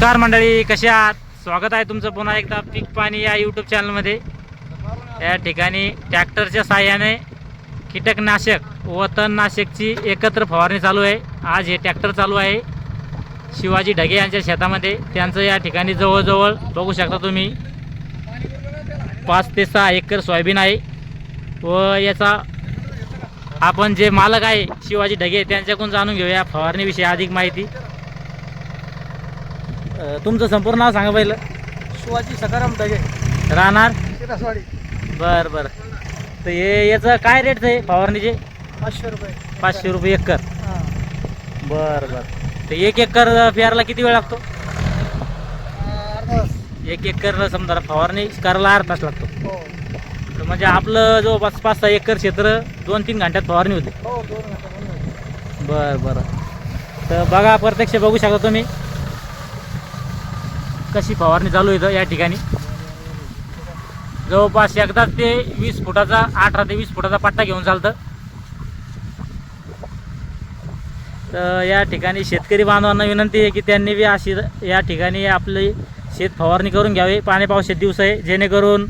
नमस्कार मंडळी कसे आहात? स्वागत आहे तुमचं पुन्हा एकदा पीक पाणी या यूट्यूब चॅनलमध्ये या ठिकाणी ट्रॅक्टरच्या साह्याने कीटकनाशक व तणनाशकची एकत्र फवारणी चालू आहे. आज हे ट्रॅक्टर चालू आहे. शिवाजी ढगे यांच्या शेतामध्ये. त्यांचं या ठिकाणी जवळजवळ बघू शकता तुम्ही पाच ते सहा एकर सोयाबीन आहे. व याचा आपण जे मालक आहे शिवाजी ढगे त्यांच्याकडून जाणून घेऊया फवारणीविषयी अधिक माहिती. अ, तुमचं संपूर्ण नाव सांगा पहिलं. शिवाजी सकाराम दगे. राहणार? बरं बरं. तर हे याचं काय रेट आहे फवारणीचे? पाचशे रुपये. पाचशे रुपये एकर. हां. बरं बरं. तर एक एकर पेरायला किती वेळ लागतो? अर्धा तास. एक एकर समजा फवारणी करायला अर्धा तास लागतो. हो. तर म्हणजे आपलं जवळपास पाच सहा एकर क्षेत्र दोन तीन घंट्यात फवारणी होते. हो दोन घंटे. बरं बरं. तर बघा प्रत्यक्ष बघू शकता तुम्ही. कशी फवारणी चालू आहे इथं या ठिकाणी? जवळपास एकदा ते वीस फुटाचा अठरा ते वीस फुटाचा पट्टा घेऊन चालतं. तर या ठिकाणी शेतकरी बांधवांना विनंती आहे की त्यांनी बी अशी या ठिकाणी आपली शेत फवारणी करून घ्यावी. पाणी पावसाचे दिवस आहे जेणेकरून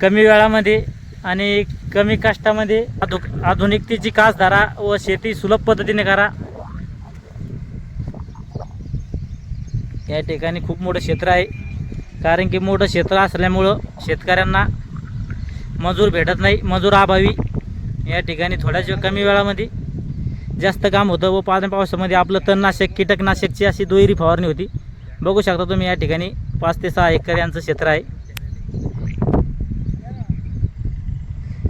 कमी वेळामध्ये आणि कमी कष्टामध्ये आधु आधुनिकतेची कासधारा व शेती सुलभ पद्धतीने करा. या ठिकाणी खूप मोठं क्षेत्र आहे. कारण की मोठं क्षेत्र असल्यामुळं शेतकऱ्यांना मजूर भेटत नाही मजूर अभावी. या ठिकाणी थोड्याच कमी वेळामध्ये जास्त काम होतं व पाच पावसामध्ये आपलं तणनाशक कीटकनाशकची अशी दुहेरी फवारणी होती. बघू शकता तुम्ही या ठिकाणी पाच ते सहा एकर यांचं क्षेत्र आहे.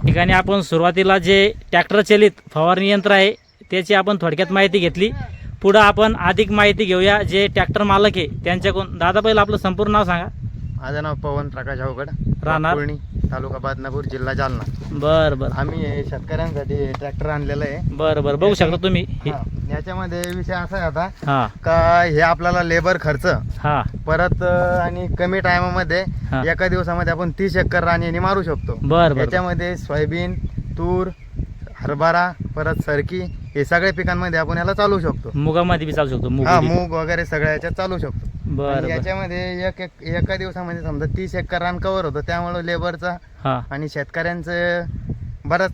ठिकाणी आपण सुरुवातीला जे ट्रॅक्टर चलित फवारणी यंत्र आहे त्याची आपण थोडक्यात माहिती घेतली. पुढं आपण अधिक माहिती घेऊया जे ट्रॅक्टर मालक आहे त्यांच्याकडून. दादा पहिलं आपलं संपूर्ण नाव सांगा. माझं नाव पवन प्रकाश अवघड. राहणार? तालुका बदनापूर जिल्हा जालना. बरं बरं. आम्ही हे शेतकऱ्यांसाठी ट्रॅक्टर आणलेलं आहे. बरं बरं. बघू शकता तुम्ही. हे-. याच्यामध्ये विषय असा आहे आता हा. का हे आपल्याला लेबर खर्च हा. परत अं, आणि कमी टायमामध्ये हा. एका दिवसामध्ये आपण तीस एकर राणी मारू शकतो. बरं बरं. याच्यामध्ये सोयाबीन तूर हरभरा परत सरकी हे सगळ्या पिकांमध्ये आपण याला चालू शकतो. मुगामध्ये बी चालू शकतो मूग हा. मूग वगैरे सगळ्या याच्यात चालू शकतो. बरं आणि बरं याच्यामध्ये एक एक एका दिवसामध्ये समजा तीस एकर रान कव्हर होतं त्यामुळे लेबरचा हा. आणि शेतकऱ्यांचं बराच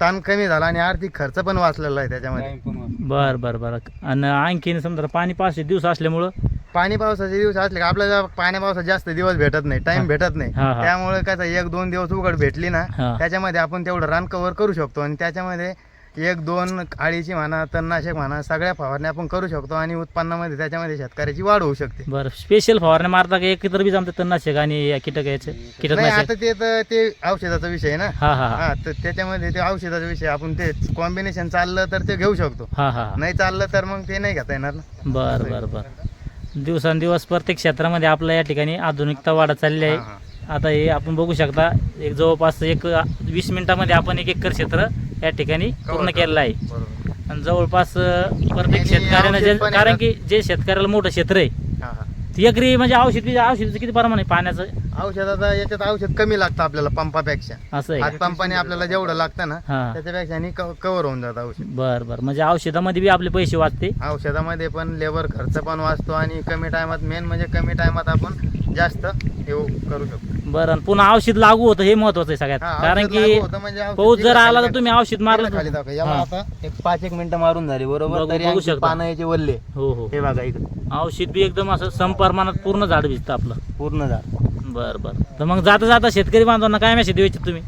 ताण कमी झाला आणि आर्थिक खर्च पण वाचलेला आहे त्याच्यामध्ये. बरं बरं बरं. आणि आणखीन समजा पाणी पाचशे दिवस असल्यामुळं? पाणी पावसाचे दिवस असले का आपल्याला पाण्या पावसात जास्त दिवस भेटत नाही. टाइम भेटत नाही. हा, हा. त्यामुळे कसं एक दोन दिवस उघड भेटली ना हा. त्याच्यामध्ये आपण तेवढं रान कव्हर करू शकतो. आणि त्याच्यामध्ये एक दोन आळीची म्हणा तणनाशक म्हणा सगळ्या फवारण्या आपण करू शकतो आणि उत्पन्नामध्ये त्याच्यामध्ये शेतकऱ्याची वाढ होऊ शकते. बरं स्पेशल फवारणी मारता का? एकत्र बी जमतं तणनाशक आणि या कीटक याचे नाही कीटकनाशक. आता ते तर ते औषधाचा विषय आहे ना. हा हा हा. हा तर त्याच्यामध्ये ते औषधाचा विषय आपण ते कॉम्बिनेशन चाललं तर ते घेऊ शकतो. हा हा हा. नाही चाललं तर मग ते नाही घेता येणार ना. बरं बरं बरं. दिवसांदिवस प्रत्येक क्षेत्रामध्ये आपल्या या ठिकाणी आधुनिकता वाढत चालली आहे. हा. आता हे आपण बघू शकता एक जवळपास एक वीस मिनिटामध्ये आपण एक एकर क्षेत्र या ठिकाणी पूर्ण केलेलं आहे बरोबर. आणि जवळपास प्रत्येक आणि शेतकऱ्यानं जे औषध पण कारण. की जे शेतकऱ्याला मोठं क्षेत्र आहे हा, हा. ती एकरी म्हणजे औषध औषधाचं किती प्रमाण आहे पाण्याचं औषधाचा याच्यात औषध कमी लागतं आपल्याला पंपापेक्षा असं आहे हात का? पंपाने आपल्याला जेवढं लागतं ना हा त्याच्यापेक्षा कव्हर होऊन जातं औषध बरं बरं म्हणजे औषधामध्ये बी आपले पैसे वाचते औषधामध्ये पण लेबर खर्च पण वाचतो आणि कमी टायमात मेन म्हणजे कमी टायमात आपण जास्त हे करू शकतो. बरं आणि पुन्हा औषध लागू होतं हे महत्वाचं आहे सगळ्यात. हा, कारण औषध की लागू होतं म्हणजे औषध पाऊस जर आला तर तुम्ही औषध मारलं खाली तर- दाखवा. याला हा. आता एक पाच एक मिनिटं मारून झाली बरोबर? तरी बघू आणखी शकता. पानं याचे वल्ले हो हो. हे बघा इकडे. औषध बी एकदम असं समप्रमाणात पूर्ण झाड भिजतं आपलं. पूर्ण झाड. बरं बरं. तर मग जाता जाता शेतकरी बांधवांना काय मेसेज द्यायचे तुम्ही?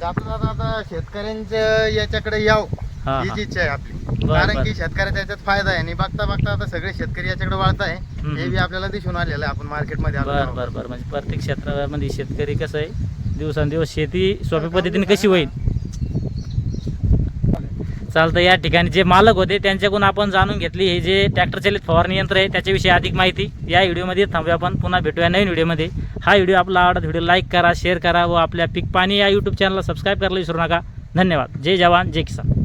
जाता जाता आता शेतकऱ्यांच्या याच्याकडे याव. हा, हीच हा. इच्छा आहे आपली. बरं, कारण बरं. की शेतकऱ्याचा याच्यात फायदा आहे आणि बघता बघता आता सगळे शेतकरी याच्याकडे वळत आहे. हम्म. हे बी आपल्याला दिसून आलेलं आहे. आपण मार्केटमध्ये आलो बरं तेव्हा. बरं बरं. म्हणजे प्रत्येक क्षेत्रामध्ये शेतकरी कसं आहे दिवसांदिवस शेती सोप्या पद्धतीने कशी होईल? चालतं या ठिकाणी जे मालक होते त्यांच्याकडून आपण जाणून घेतली. हे जे ट्रॅक्टर चालित फवारणी यंत्र आहे त्याच्याविषयी अधिक माहिती या व्हिडिओमध्ये थांबूया आपण. पुन्हा भेटूया नवीन व्हिडिओमध्ये. हा व्हिडिओ आपला आवडत व्हिडिओ लाईक करा शेअर करा व आपल्या पीक पाणी या यूट्यूब चॅनलला सबस्क्राईब करायला विसरू नका. धन्यवाद. जय जवान जय किसान.